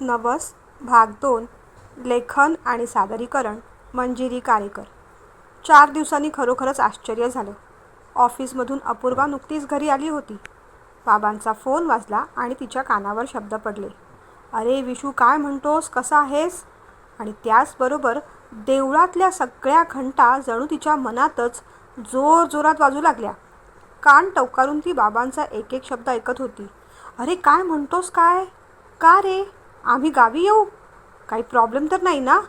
नवस भाग दोन लेखन आणि सादरीकरण मंजिरी कारेकर. चार दिवसांनी खरोखरच आश्चर्य झालं. ऑफिसमधून अपूर्वा नुकतीच घरी आली होती. बाबांचा फोन वाजला आणि तिच्या कानावर शब्द पडले. अरे विशू काय म्हणतोस? कसा आहेस? आणि त्याचबरोबर देवळातल्या सगळ्या घंटा जणू तिच्या मनातच जोर जोरात वाजू लागल्या. कान टवकारून ती बाबांचा एक एक शब्द ऐकत होती. अरे काय म्हणतोस? काय? का रे? आम्ही गावी येऊ. काही प्रॉब्लेम तर नाही ना?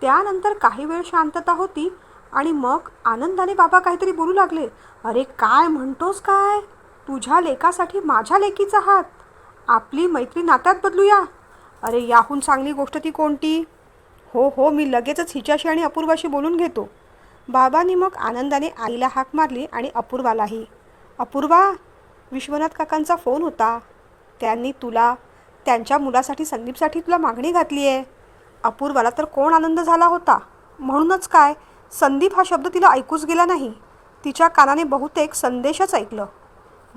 त्यानंतर काही वेळ शांतता होती आणि मग आनंदाने बाबा काहीतरी बोलू लागले. अरे काय म्हणतोस काय? तुझ्या लेकासाठी माझ्या लेकीचा हात. आपली मैत्री नात्यात बदलूया. अरे याहून चांगली गोष्ट ती कोणती? हो हो मी लगेचच हिच्याशी आणि अपूर्वाशी बोलून घेतो. बाबांनी मग आनंदाने आईला हाक मारली आणि अपूर्वालाही. अपूर्वा विश्वनाथ काकांचा फोन होता. त्यांनी तुला त्यांच्या मुलासाठी संदीपसाठी तुला मागणी घातली आहे? अपूर्वाला तर कोण आनंद झाला होता? म्हणूनच काय? संदीप हा शब्द तिला ऐकूच गेला नाही. तिच्या कानाने बहुतेक संदेशच ऐकलं.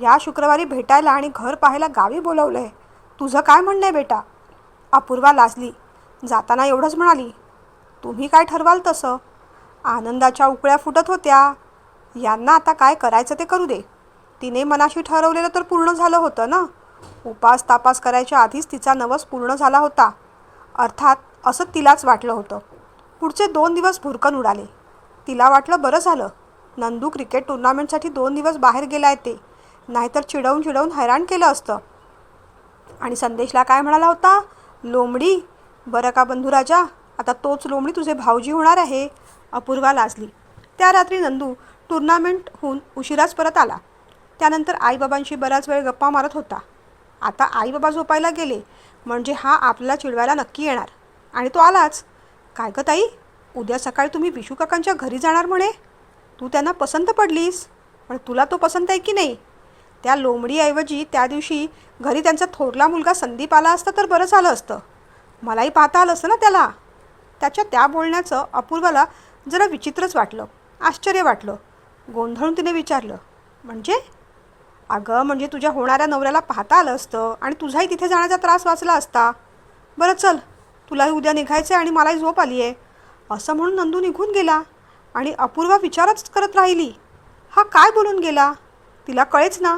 या शुक्रवारी भेटायला आणि घर पाहायला गावी बोलवलं आहे तुझं काय म्हणणं आहे बेटा? अपूर्वा लाजली. जाताना एवढंच म्हणाली. तुम्ही काय ठरवाल तसं? आनंदाच्या उकळ्या फुटत होत्या. यांना आता काय करायचं ते करू दे. तिने मनाशी ठरवलेलं तर पूर्ण झालं होतं ना? उपास तापास करायच्या आधीच तिचा नवस पूर्ण झाला होता. अर्थात असं तिलाच वाटलं होतं. पुढचे दोन दिवस भुरकन उडाले. तिला वाटलं बरं झालं. नंदू क्रिकेट टुर्नामेंटसाठी दोन दिवस बाहेर गेला आहे ते. नाहीतर चिडवून चिडवून हैराण केलं असतं. आणि संदेशला काय म्हणाला होता? लोमडी बरं का बंधुराजा आता तोच लोमडी तुझे भाऊजी होणार आहे. अपूर्वा लाजली. त्या रात्री नंदू टुर्नामेंटहून उशिराच परत आला. त्यानंतर आईबाबांशी बराच वेळ गप्पा मारत होता. आता आई बाबा झोपायला गेले. म्हणजे हा आपला चिडवायला नक्की येणार. आणि तो आलाच. काय गं ताई? उद्या सकाळी तुम्ही विशू काकांच्या घरी जाणार म्हणे? तू त्यांना पसंत पडलीस. पण तुला तो पसंत आहे की नाही? त्या लोंबडीऐवजी त्या दिवशी घरी त्यांचा थोरला मुलगा संदीप आला असता तर बरं झालं असतं. मलाही पाहता आलं असतं ना त्याला? त्याच्या त्या बोलण्याचं अपूर्वाला जरा विचित्रच वाटलं. आश्चर्य वाटलं. गोंधळून तिने विचारलं म्हणजे अगं म्हणजे तुझ्या होणाऱ्या नवऱ्याला पाहता आलं असतं आणि तुझाही तिथे जाण्याचा त्रास वाचला असता. बरं चल. तुलाही उद्या निघायचं आहे आणि मलाही झोप आली आहे असं म्हणून नंदू निघून गेला आणि अपूर्वा विचारच करत राहिली. हा काय बोलून गेला? तिला कळेच ना.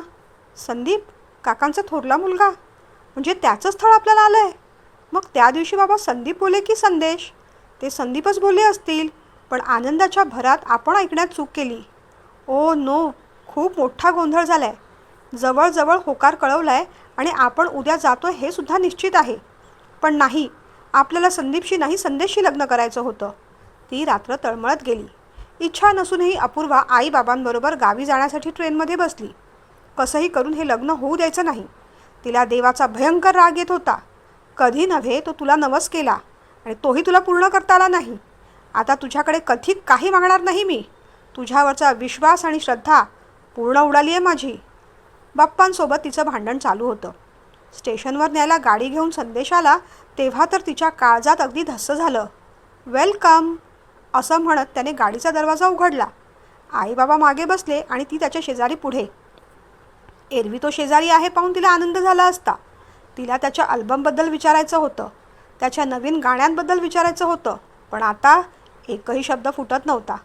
संदीप काकांचा थोरला मुलगा. म्हणजे त्याचं स्थळ आपल्याला आलं आहे मग त्या दिवशी बाबा संदीप बोले की संदेश? ते संदीपच बोलले असतील पण आनंदाच्या भरात आपण ऐकण्यात चूक केली. Oh no. खूप मोठा गोंधळ झाला आहे जवळजवळ होकार कळवलाय आहे आणि आपण उद्या जातो हे सुद्धा निश्चित आहे. पण नाही आपल्याला संदीपशी नाही संदेशशी लग्न करायचं होतं. ती रात्र तळमळत गेली. इच्छा नसूनही अपूर्वा आईबाबांबरोबर गावी जाण्यासाठी ट्रेनमध्ये बसली. कसंही करून हे लग्न होऊ द्यायचं नाही. तिला देवाचा भयंकर राग येत होता. कधी नव्हे तो तुला नवस केला आणि तोही तुला पूर्ण करता आला नाही. आता तुझ्याकडे कधी काही मागणार नाही मी. तुझ्यावरचा विश्वास आणि श्रद्धा पूर्ण उडाली आहे माझी. बाप्पांसोबत तिचं भांडण चालू होतं. स्टेशनवर न्यायला गाडी घेऊन संदेश आला तेव्हा तर तिच्या काळजात अगदी धस्स झालं. वेलकम असं म्हणत त्याने गाडीचा दरवाजा उघडला. आईबाबा मागे बसले आणि ती त्याच्या शेजारी पुढे. एरवी तो शेजारी आहे पाहून तिला आनंद झाला असता. तिला त्याच्या अल्बमबद्दल विचारायचं होतं. त्याच्या नवीन गाण्यांबद्दल विचारायचं होतं. पण आता एकही शब्द फुटत नव्हता.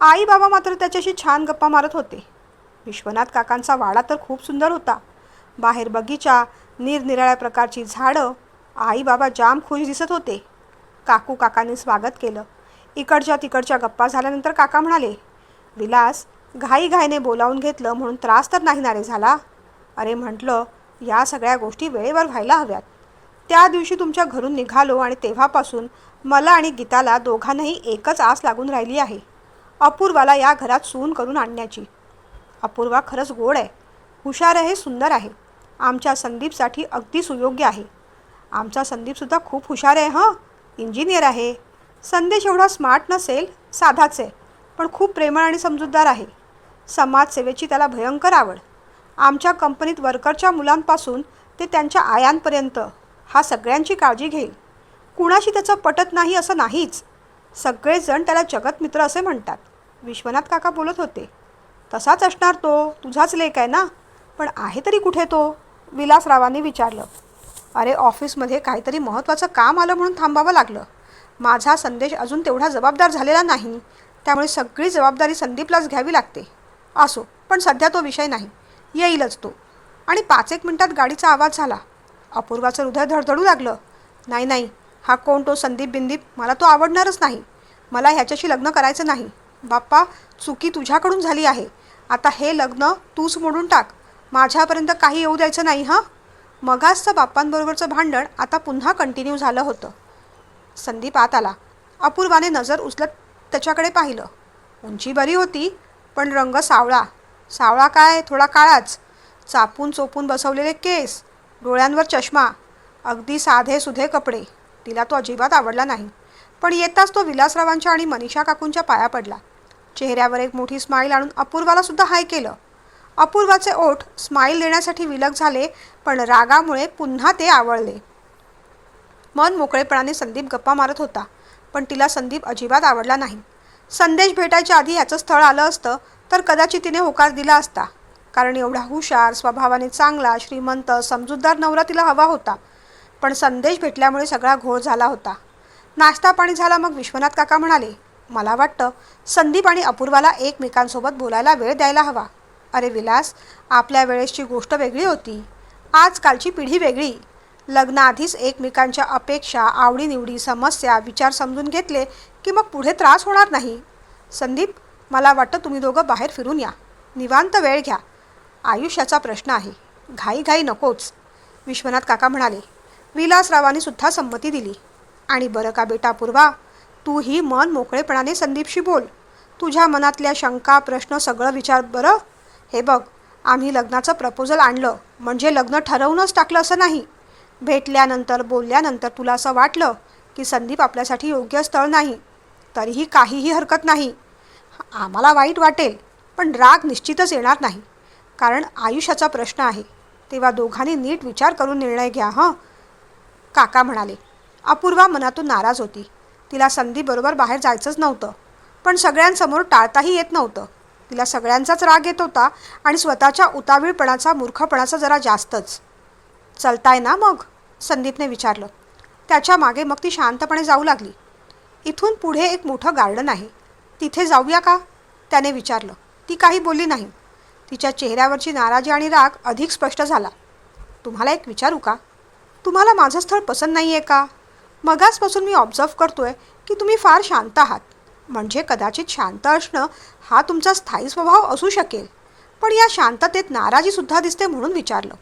आई बाबा मात्र त्याच्याशी छान गप्पा मारत होते. विश्वनाथ काकांचा वाडा तर खूप सुंदर होता. बाहेर बगीचा निरनिराळ्या प्रकारची झाडं आई बाबा जाम खुश दिसत होते. काकू काकांनी स्वागत केलं. इकडच्या तिकडच्या गप्पा झाल्यानंतर काका म्हणाले विलास घाईघाईने बोलावून घेतलं म्हणून त्रास तर नाही ना रे झाला? अरे म्हटलं या सगळ्या गोष्टी वेळेवर व्हायला हव्यात. त्या दिवशी तुमच्या घरून निघालो आणि तेव्हापासून मला आणि गीताला दोघांनाही एकच आस लागून राहिली आहे. अपूर्वाला या घरात सून करून आणण्याची. अपूर्वा खरंच गोड आहे. हुशार आहे सुंदर आहे. आमच्या संदीपसाठी अगदी सुयोग्य आहे. आमचा संदीपसुद्धा खूप हुशार आहे हं? इंजिनियर आहे. संदेश एवढा स्मार्ट नसेल साधाच आहे पण खूप प्रेमळ आणि समजूतदार आहे. समाजसेवेची त्याला भयंकर आवड. आमच्या कंपनीत वर्करच्या मुलांपासून ते त्यांच्या आयांपर्यंत हा सगळ्यांची काळजी घेईल. कुणाशी त्याचं पटत नाही असं नाहीच. सगळेजण त्याला जगतमित्र असे म्हणतात. विश्वनाथ काका बोलत होते. तसाच असणार तो तुझाच लेख आहे ना? पण आहे तरी कुठे तो? विलासरावांनी विचारलं. अरे ऑफिसमध्ये काहीतरी महत्त्वाचं काम आलं म्हणून थांबावं लागलं. माझा संदेश अजून तेवढा जबाबदार झालेला नाही. त्यामुळे सगळी जबाबदारी संदीपलाच घ्यावी लागते. असो पण सध्या तो विषय नाही. येईलच तो. आणि पाच एक मिनिटात गाडीचा आवाज झाला. अपूर्वाचं हृदय धडधडू लागलं. नाही नाही हा कोण तो संदीप बिंदीप? मला तो आवडणारच नाही. मला ह्याच्याशी लग्न करायचं नाही. बाप्पा चुकी तुझ्याकडून झाली आहे. आता हे लग्न तूच मोडून टाक. माझ्यापर्यंत काही येऊ द्यायचं नाही हां? मगासचं बाप्पांबरोबरचं भांडण आता पुन्हा कंटिन्यू झालं होतं. संदीप आत आला. अपूर्वाने नजर उचलत त्याच्याकडे पाहिलं. उंची बरी होती पण रंग सावळा. सावळा काय? थोडा काळाच. चापून चोपून बसवलेले केस. डोळ्यांवर चष्मा. अगदी साधे सुधे कपडे. तिला तो अजिबात आवडला नाही. पण येताच तो विलासरावांच्या आणि मनीषा काकूंच्या पाया पडला. चेहऱ्यावर एक मोठी स्माईल आणून अपूर्वाला सुद्धा हाय केलं. अपूर्वाचे ओठ स्माईल देण्यासाठी विलग झाले पण रागामुळे पुन्हा ते आवळले. मन मोकळेपणाने संदीप गप्पा मारत होता पण तिला संदीप अजिबात आवडला नाही. संदेश भेटायच्या आधी याचं स्थळ आलं असतं तर कदाचित तिने होकार दिला असता. कारण एवढा हुशार स्वभावाने चांगला श्रीमंत समजूतदार नवरा तिला हवा होता. पण संदेश भेटल्यामुळे सगळा घोळ झाला होता. नाश्ता पाणी झाला मग विश्वनाथ काका म्हणाले मला वाटतं संदीप आणि अपूर्वाला एकमेकांसोबत बोलायला वेळ द्यायला हवा. अरे विलास आपल्या वेळेसची गोष्ट वेगळी होती. आजकालची पिढी वेगळी. लग्नाआधीच एकमेकांच्या अपेक्षा आवडीनिवडी समस्या विचार समजून घेतले की मग पुढे त्रास होणार नाही. संदीप मला वाटतं तुम्ही दोघं बाहेर फिरून या. निवांत वेळ घ्या. आयुष्याचा प्रश्न आहे. घाई घाई नकोच. विश्वनाथ काका म्हणाले विलासरावांनी सुद्धा संमती दिली. आणि बरं का बेटा पूर्वा तूही मन मोकळेपणाने संदीपशी बोल. तुझ्या मनातल्या शंका प्रश्न सगळं विचार बरं. हे बघ आम्ही लग्नाचं प्रपोजल आणलं. म्हणजे लग्न ठरवूनच टाकलं असं नाही. भेटल्यानंतर बोलल्यानंतर तुला असं वाटलं की संदीप आपल्यासाठी योग्य स्थळ नाही. तरीही काहीही हरकत नाही. आम्हाला वाईट वाटेल पण राग निश्चितच येणार नाही. कारण आयुष्याचा प्रश्न आहे. तेव्हा दोघांनी नीट विचार करून निर्णय घ्या हं? काका म्हणाले. अपूर्वा मनातून नाराज होती. तिला संधीबरोबर बाहेर जायचंच नव्हतं. पण सगळ्यांसमोर टाळताही येत नव्हतं. तिला सगळ्यांचाच राग येत होता आणि स्वतःच्या उतावीळपणाचा मूर्खपणाचा जरा जास्तच. चलताय ना मग? संदीपने विचारलं. त्याच्यामागे मग ती शांतपणे जाऊ लागली. इथून पुढे एक मोठं गार्डन आहे. तिथे जाऊया का? त्याने विचारलं. ती काही बोलली नाही. तिच्या चेहऱ्यावरची नाराजी आणि राग अधिक स्पष्ट झाला. तुम्हाला एक विचारू का? तुम्हाला माझं स्थळ पसंत नाही आहे का? मगासपासून मी ऑब्झर्व करतोय की तुम्ही फार शांत आहात. म्हणजे कदाचित शांत असणं हा तुमचा स्थायी स्वभाव असू शकेल. पण या शांततेत नाराजीसुद्धा दिसते म्हणून विचारलं.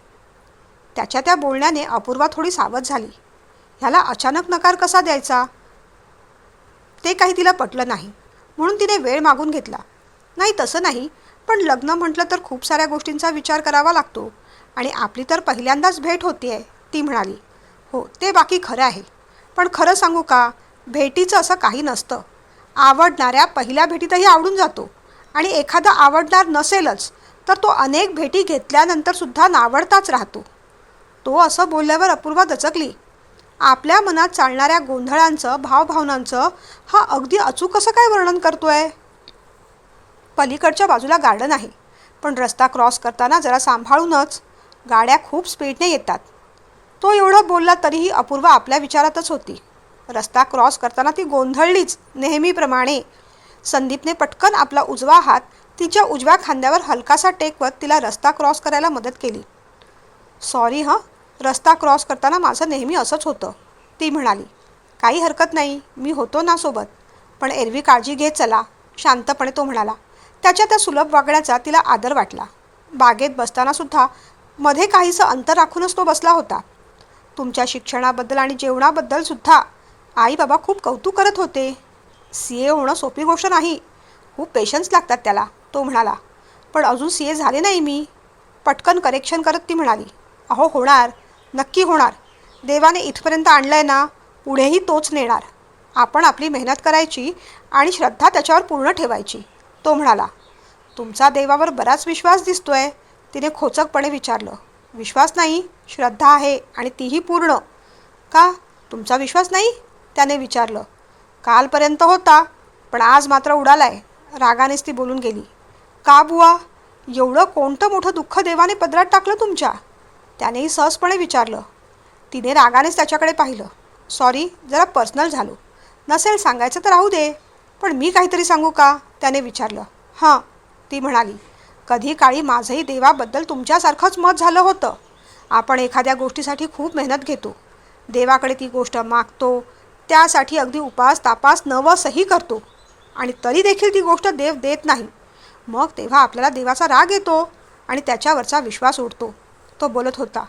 त्याच्या त्या बोलण्याने अपूर्वा थोडी सावध झाली. ह्याला अचानक नकार कसा द्यायचा? ते काही तिला पटलं नाही. म्हणून तिने वेळ मागून घेतला. नाही तसं नाही. पण लग्न म्हटलं तर खूप साऱ्या गोष्टींचा विचार करावा लागतो. आणि आपली तर पहिल्यांदाच भेट होती आहे ती म्हणाली. हो ते बाकी खरं आहे. पण खरं सांगू का? भेटीचं असं काही नसतं. आवडणाऱ्या पहिल्या भेटीतही आवडून जातो. आणि एखादा आवडणार नसेलच तर तो अनेक भेटी घेतल्यानंतरसुद्धा नावडताच राहतो. तो असं बोलल्यावर अपूर्वा दचकली. आपल्या मनात चालणाऱ्या गोंधळांचं भावभावनांचं हा अगदी अचूक कसं काय वर्णन करतोय? पलीकडच्या बाजूला गार्डन आहे. पण रस्ता क्रॉस करताना जरा सांभाळूनच. गाड्या खूप स्पीडने येतात. तो एवढं बोलला तरीही अपूर्वा आपल्या विचारातच होती. रस्ता क्रॉस करताना ती गोंधळलीच नेहमीप्रमाणे. संदीपने पटकन आपला उजवा हात तिच्या उजव्या खांद्यावर हलकासा टेकवत तिला रस्ता क्रॉस करायला मदत केली. सॉरी हां? रस्ता क्रॉस करताना माझं नेहमी असंच होतं ती म्हणाली. काही हरकत नाही मी होतो ना सोबत. पण एरवी काळजी घे चला शांतपणे तो म्हणाला. त्याच्या त्या सुलभ वागण्याचा तिला आदर वाटला. बागेत बसतानासुद्धा मध्ये काहीसं अंतर राखूनच तो बसला होता. तुमच्या शिक्षणाबद्दल आणि जेवणाबद्दल सुद्धा आई बाबा खूप कौतुक करत होते. सी ए होणं सोपी गोष्ट नाही. खूप पेशन्स लागतात त्याला तो म्हणाला. पण अजून सी ए झाले नाही मी. पटकन करेक्शन करत ती म्हणाली. अहो होणार. नक्की होणार. देवाने इथपर्यंत आणलं आहे ना पुढेही तोच नेणार. आपण आपली मेहनत करायची आणि श्रद्धा त्याच्यावर पूर्ण ठेवायची तो म्हणाला. तुमचा देवावर बराच विश्वास दिसतोय तिने खोचकपणे विचारलं. विश्वास नाही श्रद्धा आहे आणि तीही पूर्ण. का? तुमचा विश्वास नाही? त्याने विचारलं. कालपर्यंत होता पण आज मात्र उडालाय. रागानेच ती बोलून गेली. का बुवा? एवढं कोणतं मोठं दुःख देवाने पदरात टाकलं तुमच्या? त्यानेही सहजपणे विचारलं. तिने रागानेच त्याच्याकडे पाहिलं. सॉरी जरा पर्सनल झालो. नसेल सांगायचं तर राहू दे पण मी काहीतरी सांगू का? त्याने विचारलं. हां ती म्हणाली. कधी काळी माझंही देवाबद्दल तुमच्यासारखंच मत झालं होतं. आपण एखाद्या गोष्टीसाठी खूप मेहनत घेतो. देवाकडे ती गोष्ट मागतो त्यासाठी अगदी उपास तापास नवसही करतो. आणि तरी देखील ती गोष्ट देव देत नाही. मग तेव्हा आपल्याला देवाचा राग येतो आणि त्याच्यावरचा विश्वास उडतो. तो बोलत होता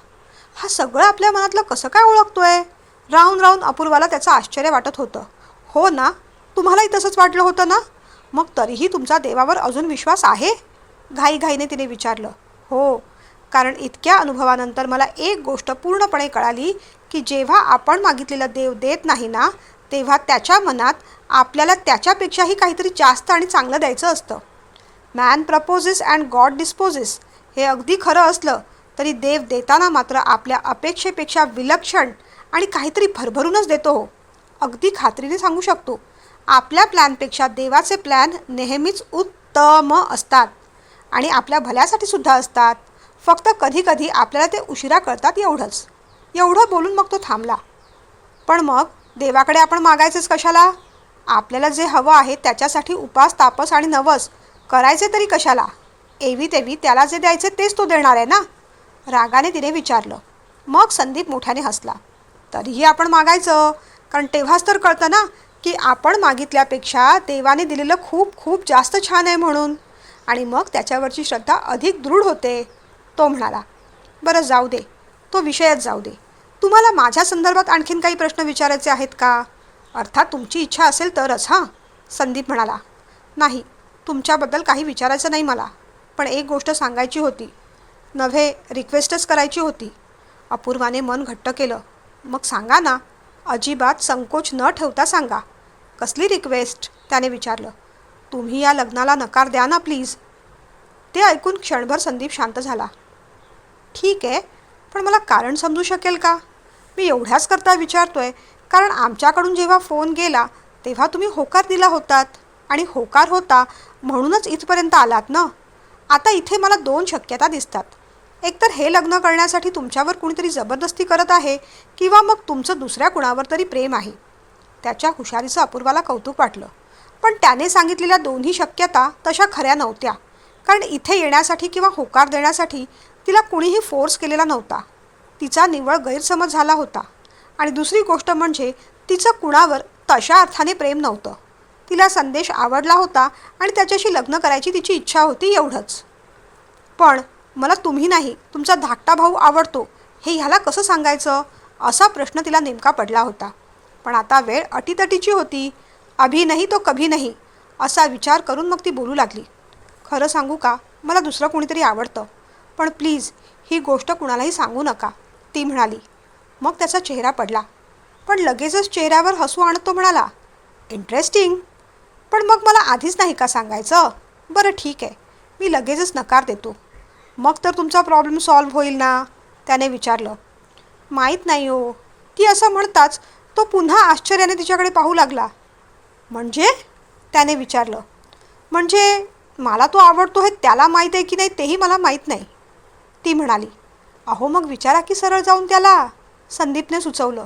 हा सगळं आपल्या मनातलं कसं काय ओळखतोय? राहून राहून अपूर्वाला त्याचं आश्चर्य वाटत होतं. हो ना तुम्हालाही तसंच वाटलं होतं ना? मग तरीही तुमचा देवावर अजून विश्वास आहे? घाईघाईने तिने विचारलं हो कारण इतक्या अनुभवानंतर मला एक गोष्ट पूर्णपणे कळाली की जेव्हा आपण मागितलेला देव देत नाही ना तेव्हा त्याच्या मनात आपल्याला त्याच्यापेक्षाही काहीतरी जास्त आणि चांगलं द्यायचं असतं. Man proposes and God disposes हे अगदी खरं असलं तरी देव देताना मात्र आपल्या अपेक्षेपेक्षा विलक्षण आणि काहीतरी भरभरूनच देतो हो. अगदी खात्रीने सांगू शकतो. आपल्या प्लॅनपेक्षा देवाचे प्लॅन नेहमीच उत्तम असतात. आणि आपल्या भल्यासाठी सुद्धा असतात. फक्त कधीकधी आपल्याला ते उशिरा कळतात एवढंच. एवढं बोलून मग तो थांबला. पण मग देवाकडे आपण मागायचंच कशाला? आपल्याला जे हवं आहे त्याच्यासाठी उपास तापस आणि नवस करायचे तरी कशाला? एवी तेवी त्याला जे द्यायचे तेच तो देणार आहे ना? रागाने तिने विचारलं. मग संदीप मोठ्याने हसला. तरीही आपण मागायचं. कारण तेव्हाच तर कळतं ना की आपण मागितल्यापेक्षा देवाने दिलेलं खूप खूप जास्त छान आहे म्हणून. आणि मग त्याच्यावरची श्रद्धा अधिक दृढ होते. तो म्हणाला बरं जाऊ दे. तो विषयच जाऊ दे. तुम्हाला माझ्या संदर्भात आणखीन काही प्रश्न विचारायचे आहेत का? अर्थात तुमची इच्छा असेल तरच हां. संदीप म्हणाला नाही तुमच्याबद्दल काही विचारायचं नाही मला. पण एक गोष्ट सांगायची होती. नव्हे रिक्वेस्टच करायची होती. अपूर्वाने मन घट्ट केलं. मग सांगा ना अजिबात संकोच न ठेवता सांगा. कसली रिक्वेस्ट? त्याने विचारलं. तुम्ही या लग्नाला नकार द्या ना प्लीज ते ऐकून क्षणभर संदीप शांत झाला. ठीक आहे पण मला कारण समजू शकेल का? मी एवढ्याच करता विचारतोय कारण आमच्याकडून जेव्हा फोन गेला तेव्हा तुम्ही होकार दिला होतात. आणि होकार होता म्हणूनच इथपर्यंत आलात ना? आता इथे मला दोन शक्यता दिसतात. एकतर हे लग्न करण्यासाठी तुमच्यावर कुणीतरी जबरदस्ती करत आहे किंवा मग तुमचं दुसऱ्या कुणावर तरी प्रेम आहे. त्याच्या हुशारीचं अपूर्वाला कौतुक वाटलं. पण त्याने सांगितलेल्या दोन्ही शक्यता तशा खऱ्या नव्हत्या. कारण इथे येण्यासाठी किंवा होकार देण्यासाठी तिला कुणीही फोर्स केलेला नव्हता. तिचा निव्वळ गैरसमज झाला होता. आणि दुसरी गोष्ट म्हणजे तिचं कुणावर तशा अर्थाने प्रेम नव्हतं. तिला संदेश आवडला होता आणि त्याच्याशी लग्न करायची तिची इच्छा होती एवढंच. पण मला तुम्ही नाही तुमचा धाकटा भाऊ आवडतो. हे ह्याला कसं सांगायचं? असा प्रश्न तिला नेमका पडला होता. पण आता वेळ अटीतटीची होती. अभी नाही तो कभी नाही असा विचार करून मग ती बोलू लागली. खरं सांगू का मला दुसरं कोणीतरी आवडतं. पण प्लीज ही गोष्ट कुणालाही सांगू नका ती म्हणाली. मग त्याचा चेहरा पडला. पण लगेचच चेहऱ्यावर हसू आणत तो म्हणाला. इंटरेस्टिंग पण मग मला आधीच नाही का सांगायचं? बरं ठीक आहे मी लगेचच नकार देतो. मग तर तुमचा प्रॉब्लेम सॉल्व्ह होईल ना त्याने विचारलं. माहीत नाही हो. ती असं म्हणताच तो पुन्हा आश्चर्याने तिच्याकडे पाहू लागला. म्हणजे? त्याने विचारलं. म्हणजे मला तो आवडतो हे त्याला माहीत आहे की नाही तेही मला माहीत नाही. ती म्हणाली अहो मग विचारा की सरळ जाऊन त्याला. संदीपने सुचवलं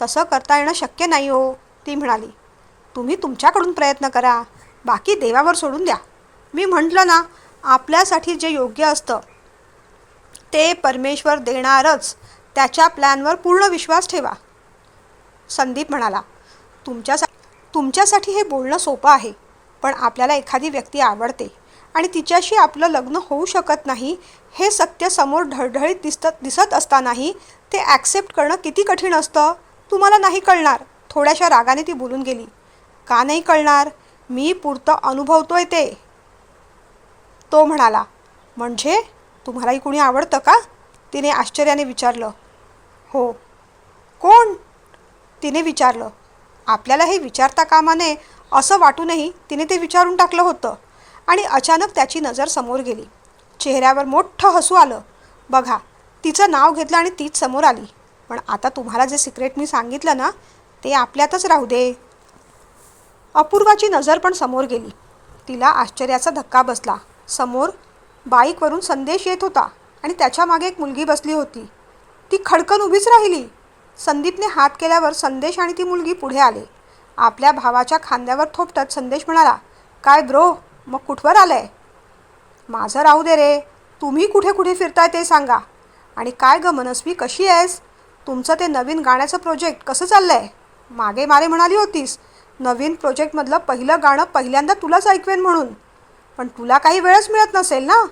तसं करता येणं शक्य नाही हो. ती म्हणाली तुम्ही तुमच्याकडून प्रयत्न करा बाकी देवावर सोडून द्या. मी म्हटलं ना आपल्यासाठी जे योग्य असतं ते परमेश्वर देणारच. त्याच्या प्लॅनवर पूर्ण विश्वास ठेवा. संदीप म्हणाला तुमच्यासाठी तुमच्यासाठी हे बोलणं सोपं आहे पण आपल्याला एखादी व्यक्ती आवडते आणि तिच्याशी आपलं लग्न होऊ शकत नाही हे सत्य समोर ढळढळीत दिसत दिसत असतानाही ते ॲक्सेप्ट करणं किती कठीण असतं? तुम्हाला नाही कळणार. थोड्याशा रागाने ती बोलून गेली. का नाही कळणार? मी पुरतं अनुभवतोय ते. तो म्हणाला म्हणजे? तुम्हालाही कुणी आवडतं का? तिने आश्चर्याने विचारलं. हो. कोण? तिने विचारलं. आपल्याला हे विचारता कामा नये असं वाटूनही तिने ते विचारून टाकलं होतं. आणि अचानक त्याची नजर समोर गेली. चेहऱ्यावर मोठं हसू आलं. बघा तिचं नाव घेतलं आणि तीच समोर आली. पण आता तुम्हाला जे सिक्रेट मी सांगितलं ना ते आपल्यातच राहू दे. अपूर्वाची नजर पण समोर गेली. तिला आश्चर्याचा धक्का बसला. समोर बाईकवरून संदेश येत होता आणि त्याच्यामागे एक मुलगी बसली होती. ती खडकन उभीच राहिली. संदीपने हात केल्यावर संदेश आणि ती मुलगी पुढे आले. आपल्या भावाच्या खांद्यावर थोपटत संदेश म्हणाला काय ब्रो मग कुठवर आलंय? माझं राहू दे रे. तुम्ही कुठे कुठे फिरताय ते सांगा. आणि काय ग मनस्वी कशी आहेस? तुमचं ते नवीन गाण्याचं प्रोजेक्ट कसं चाललं आहे मागे मारे म्हणाली होतीस नवीन प्रोजेक्टमधलं पहिलं गाणं पहिल्यांदा तुलाच ऐकवेन म्हणून. पण तुला काही वेळच मिळत नसेल ना?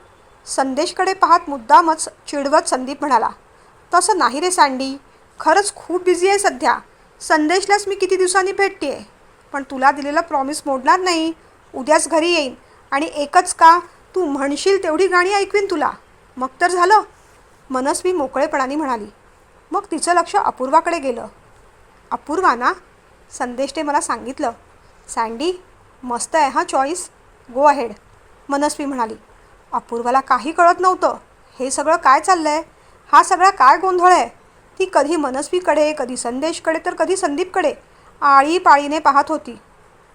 संदेशकडे पाहत मुद्दामच चिडवत संदीप म्हणाला तसं नाही रे सँडी. खरंच खूप बिझी आहे सध्या. संदेशलाच मी किती दिवसांनी भेटते आहे पण तुला दिलेला प्रॉमिस मोडणार नाही. उद्याच घरी येईन. आणि एकच का तू म्हणशील तेवढी गाणी ऐकवीन तुला. मग तर झालं. मनस्वी मोकळेपणाने म्हणाली. मग तिचं लक्ष अपूर्वाकडे गेलं. अपूर्वा ना संदेशने मला सांगितलं. सँडी मस्त आहे हा चॉईस गो अहेड मनस्वी म्हणाली. अपूर्वाला काही कळत नव्हतं. हे सगळं काय चाललं आहे हा सगळा काय गोंधळ आहे? ती कधी मनस्वीकडे कधी संदेशकडे तर कधी संदीपकडे आळीपाळीने पाहत होती.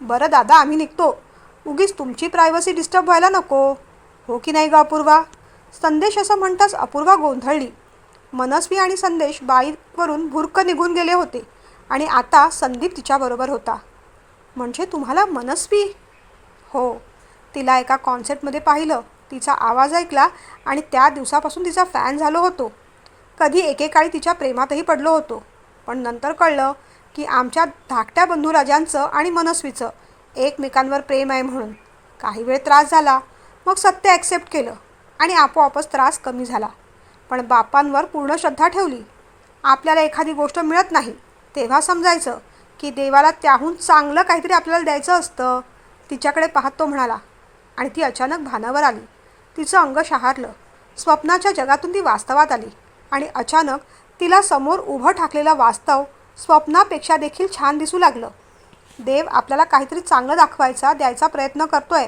बरं दादा आम्ही निघतो. उगीच तुमची प्रायव्हसी डिस्टर्ब व्हायला नको. हो की नाही ग अपूर्वा? संदेश असं म्हणताच अपूर्वा गोंधळली. मनस्वी आणि संदेश बाईकवरून भुरकं निघून गेले होते आणि आता संदीप तिच्याबरोबर होता. म्हणजे तुम्हाला मनस्वी? हो. तिला एका कॉन्सर्टमध्ये पाहिलं. तिचा आवाज ऐकला आणि त्या दिवसापासून तिचा फॅन झालो होतो. कधी एकेकाळी तिच्या प्रेमातही पडलो होतो. पण नंतर कळलं की आमच्या धाकट्या बंधुराजांचं आणि मनस्वीचं एकमेकांवर प्रेम आहे म्हणून. काही वेळ त्रास झाला मग सत्य ॲक्सेप्ट केलं आणि आपोआपच त्रास कमी झाला. पण बापांवर पूर्ण श्रद्धा ठेवली. आपल्याला एखादी गोष्ट मिळत नाही तेव्हा समजायचं की देवाला त्याहून चांगलं काहीतरी आपल्याला द्यायचं असतं. तिच्याकडे पाहत तो म्हणाला आणि ती अचानक भानावर आली. तिचं अंग शहारलं. स्वप्नाच्या जगातून ती वास्तवात आली. आणि अचानक तिला समोर उभं ठाकलेलं वास्तव स्वप्नापेक्षा देखील छान दिसू लागलं. देव आपल्याला काहीतरी चांगलं दाखवायचा द्यायचा प्रयत्न करतोय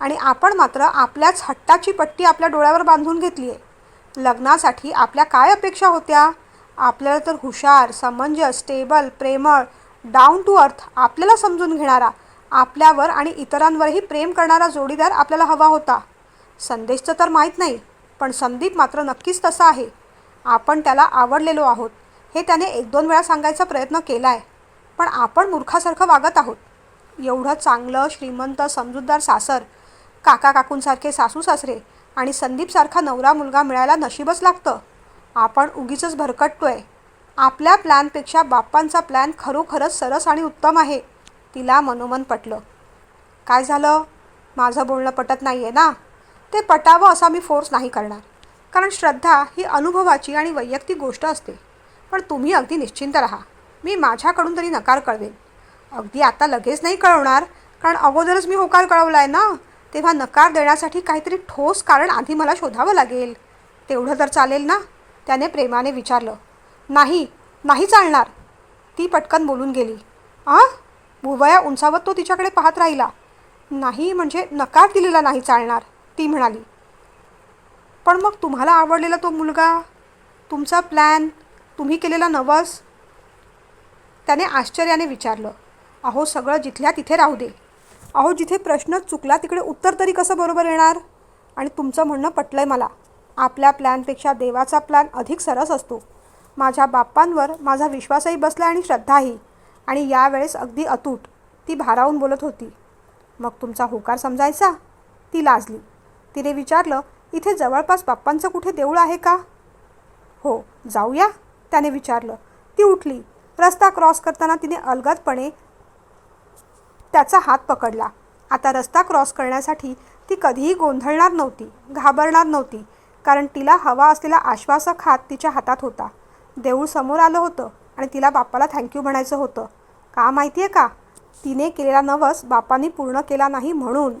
आणि आपण मात्र आपल्याच हट्टाची पट्टी आपल्या डोळ्यावर बांधून घेतली आहे लग्नासाठी आपल्या काय अपेक्षा होत्या? आपल्याला तर हुशार समंजस स्टेबल प्रेमळ डाऊन टू अर्थ आपल्याला समजून घेणारा आपल्यावर आणि इतरांवरही प्रेम करणारा जोडीदार आपल्याला हवा होता. संदेशचं तर माहीत नाही पण संदीप मात्र नक्कीच तसा आहे. आपण त्याला आवडलेलो आहोत. हे त्याने एक दोन वेळा सांगायचा प्रयत्न केला आहे पण आपण मूर्खासारखं वागत आहोत. एवढं चांगलं श्रीमंत समजूतदार सासर काका काकूंसारखे सासू सासरे आणि संदीपसारखा नवरा मुलगा मिळायला नशीबच लागतं. आपण उगीच भरकटतोय. आपल्या प्लॅनपेक्षा बाप्पांचा प्लॅन खरोखरच सरस आणि उत्तम आहे तिला मनोमन पटलं. काय झालं? माझं बोलणं पटत नाही आहे ना? ते पटावं असा मी फोर्स नाही करणार. कारण श्रद्धा ही अनुभवाची आणि वैयक्तिक गोष्ट असते. पण तुम्ही अगदी निश्चिंत राहा. मी माझ्याकडून तरी नकार कळवेन. अगदी आता लगेच नाही कळवणार कारण अगोदरच मी होकार कळवला आहे ना? तेव्हा नकार देण्यासाठी काहीतरी ठोस कारण आधी मला शोधावं लागेल. तेवढं तर चालेल ना? त्याने प्रेमाने विचारलं. नाही नाही चालणार. ती पटकन बोलून गेली. आ? भुवया उंचावत तो तिच्याकडे पाहत राहिला. नाही म्हणजे नकार दिलेला नाही चालणार ती म्हणाली. पण मग तुम्हाला आवडलेला तो मुलगा तुमचा प्लॅन तुम्ही केलेला नवस? त्याने आश्चर्याने विचारलं अहो सगळं जिथल्या तिथे राहू दे. अहो जिथे प्रश्न चुकला तिकडे उत्तर तरी कसं बरोबर येणार? आणि तुमचं म्हणणं पटलं आहे मला. आपल्या प्लॅनपेक्षा देवाचा प्लॅन अधिक सरस असतो. माझ्या बाप्पांवर माझा विश्वासही बसला आणि श्रद्धाही. आणि यावेळेस अगदी अतूट. ती भारावून बोलत होती. मग तुमचा होकार समजायचा? ती लाजली. तिने विचारलं इथे जवळपास बाप्पांचं कुठे देऊळ आहे का? हो जाऊया त्याने विचारलं. ती उठली. रस्ता क्रॉस करताना तिने अलगदपणे त्याचा हात पकडला. आता रस्ता क्रॉस करण्यासाठी ती कधीही गोंधळणार नव्हती घाबरणार नव्हती कारण तिला हवा असलेला आश्वासक हात तिच्या हातात होता. देऊळ समोर आलं होतं आणि तिला बाप्पाला थँक्यू म्हणायचं होतं. का माहिती आहे का? तिने केलेला नवस बापांनी पूर्ण केला नाही म्हणून.